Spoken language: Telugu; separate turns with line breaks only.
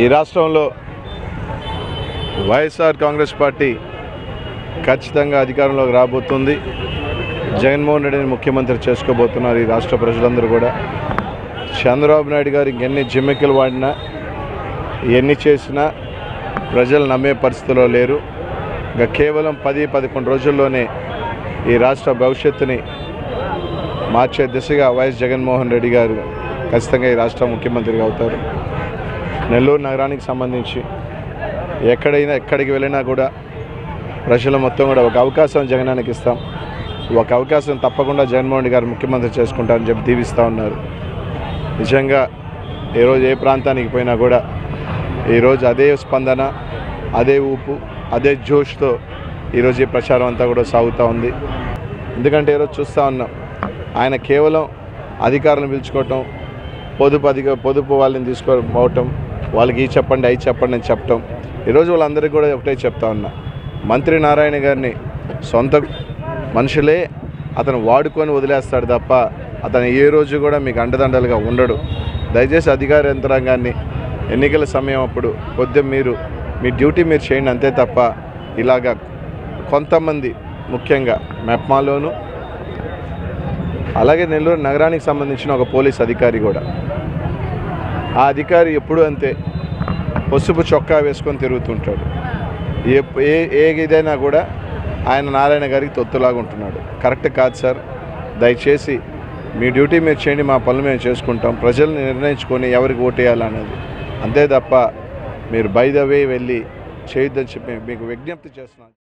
ఈ రాష్ట్రంలో వైఎస్ఆర్ కాంగ్రెస్ పార్టీ ఖచ్చితంగా అధికారంలోకి రాబోతుంది. జగన్మోహన్ రెడ్డిని ముఖ్యమంత్రి చేసుకోబోతున్నారు ఈ రాష్ట్ర ప్రజలందరూ కూడా. చంద్రబాబు నాయుడు గారు ఇంకెన్ని జిమ్మికలు వాడినా ఎన్ని చేసినా ప్రజలు నమ్మే పరిస్థితిలో లేరు. ఇంకా కేవలం పది పదకొండు రోజుల్లోనే ఈ రాష్ట్ర భవిష్యత్తుని మార్చే దిశగా వైఎస్ జగన్మోహన్ రెడ్డి గారు ఖచ్చితంగా ఈ రాష్ట్ర ముఖ్యమంత్రిగా అవుతారు. నెల్లూరు నగరానికి సంబంధించి ఎక్కడైనా ఎక్కడికి వెళ్ళినా కూడా ప్రజలు మొత్తం కూడా ఒక అవకాశం జగనానికి ఇస్తాం. ఒక అవకాశం తప్పకుండా జగన్మోహన్ రెడ్డి గారు ముఖ్యమంత్రి చేసుకుంటారని చెప్పి దీవిస్తూ ఉన్నారు. నిజంగా ఈరోజు ఏ ప్రాంతానికి పోయినా కూడా ఈరోజు అదే స్పందన అదే ఊపు అదే జోష్తో ఈరోజు ఈ ప్రచారం అంతా కూడా సాగుతూ ఉంది. ఎందుకంటే ఈరోజు చూస్తూ ఉన్నాం. ఆయన కేవలం అధికారులను పిలుచుకోవటం పొదుపు అధిక పొదుపు వాళ్ళని తీసుకోవటం వాళ్ళకి ఈ చెప్పండి అవి చెప్పండి అని చెప్పటం. ఈరోజు వాళ్ళందరికీ కూడా ఒకటే చెప్తా ఉన్నా. మంత్రి నారాయణ గారిని సొంత మనుషులే అతను వాడుకొని వదిలేస్తాడు తప్ప అతను ఏ రోజు కూడా మీకు అండదండలుగా ఉండడు. దయచేసి అధికార యంత్రాంగాన్ని ఎన్నికల సమయం అప్పుడు కొద్దిగా మీరు మీ డ్యూటీ మీరు చేయండి అంతే తప్ప ఇలాగా కొంతమంది ముఖ్యంగా మెప్మాలోను అలాగే నెల్లూరు నగరానికి సంబంధించిన ఒక పోలీస్ అధికారి కూడా ఆ అధికారి ఎప్పుడూ అంతే. పసుపు చొక్కా వేసుకొని తిరుగుతుంటాడు. ఏ ఏ ఏ కూడా ఆయన నారాయణ గారికి తొత్తులాగా ఉంటున్నాడు. కరెక్ట్ కాదు సార్. దయచేసి మీ డ్యూటీ మీరు చేయండి మా పనులు మేము చేసుకుంటాం. ప్రజల్ని నిర్ణయించుకొని ఎవరికి ఓటేయాలనేది. అంతే తప్ప మీరు బై ద వే వెళ్ళి చేయొద్దని చెప్పి మీకు విజ్ఞప్తి చేస్తున్నాను.